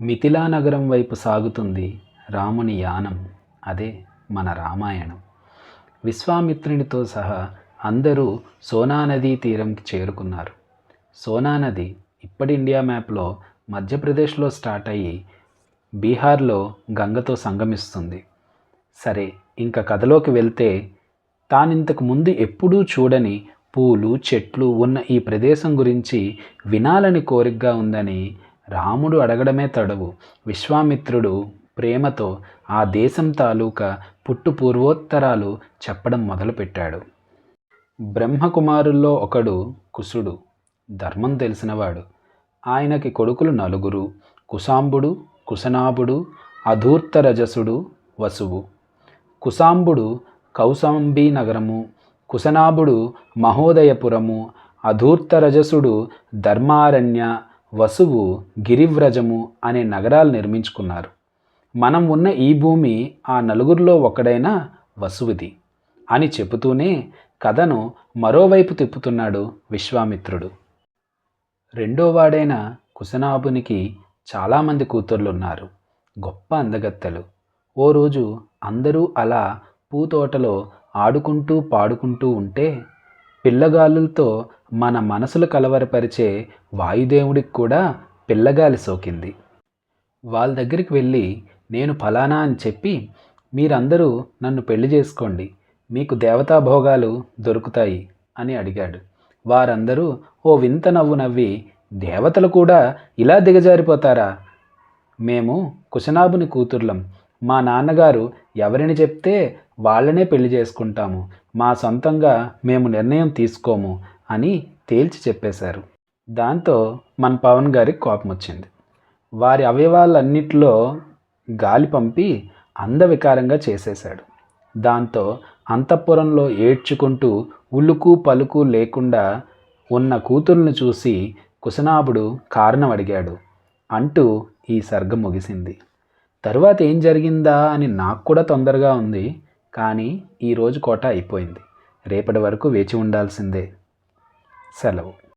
మిథిలా నగరం వైపు సాగుతుంది రాముని యానం అదే మన రామాయణం. విశ్వామిత్రునితో సహా అందరూ సోనా నదీ తీరంకి చేరుకున్నారు. సోనా నది ఇప్పటి ఇండియా మ్యాప్లో మధ్యప్రదేశ్లో స్టార్ట్ అయ్యి బీహార్లో గంగతో సంగమిస్తుంది. సరే ఇంకా కథలోకి వెళ్తే తానింతకు ముందు ఎప్పుడూ చూడని పూలు చెట్లు ఉన్న ఈ ప్రదేశం గురించి వినాలని కోరికగా ఉందని రాముడు అడగడమే తడవు. విశ్వామిత్రుడు ప్రేమతో ఆ దేశం తాలూకా పుట్టు పూర్వోత్తరాలు చెప్పడం మొదలుపెట్టాడు. బ్రహ్మకుమారుల్లో ఒకడు కుసుడు ధర్మం తెలిసినవాడు. ఆయనకి కొడుకులు నలుగురు కుశాంబుడు కుశనాభుడు అధూర్తరజసుడు వసువు. కుశాంబుడు కౌసాంబీ నగరము కుశనాభుడు మహోదయపురము అధూర్తరజసుడు ధర్మారణ్య వసువు గిరివ్రజము అనే నగరాలు నిర్మించుకున్నారు. మనం ఉన్న ఈ భూమి ఆ నలుగురిలో ఒకడైన వసువుది అని చెబుతూనే కథను మరోవైపు తిప్పుతున్నాడు విశ్వామిత్రుడు. రెండో వాడైన కుశనాభునికి చాలామంది కూతుర్లున్నారు. గొప్ప అందగత్తెలు. ఓ రోజు అందరూ అలా పూతోటలో ఆడుకుంటూ పాడుకుంటూ ఉంటే పిల్లగాలులతో మన మనసులు కలవరపరిచే వాయుదేవుడికి కూడా పిల్లగాలి సోకింది. వాళ్ళ దగ్గరికి వెళ్ళి నేను ఫలానా అని చెప్పి మీరందరూ నన్ను పెళ్ళి చేసుకోండి. మీకు దేవతా భోగాలు దొరుకుతాయి అని అడిగాడు. వారందరూ ఓ వింత నవ్వు నవ్వి దేవతలు కూడా ఇలా దిగజారిపోతారా? మేము కుశనాభుని కూతుర్లం. మా నాన్నగారు ఎవరిని చెప్తే వాళ్ళనే పెళ్ళి చేసుకుంటాము. మా సొంతంగా మేము నిర్ణయం తీసుకోము అని తేల్చి చెప్పేశారు. దాంతో మన పవన్ గారికి కోపం వచ్చింది వారి అవయవాలన్నిటిలో గాలి పంపి అందవికారంగా చేసేశాడు. దాంతో అంతఃపురంలో ఏడ్చుకుంటూ ఉలుకు పలుకు లేకుండా ఉన్న కూతుర్ని చూసి కుశనాభుడు కారణం అడిగాడు. అంటూ ఈ సర్గం ముగిసింది. తరువాత ఏం జరిగిందా అని నాకు కూడా తొందరగా ఉంది. కానీ ఈరోజు కోట అయిపోయింది. రేపటి వరకు వేచి ఉండాల్సిందే. సెలవు.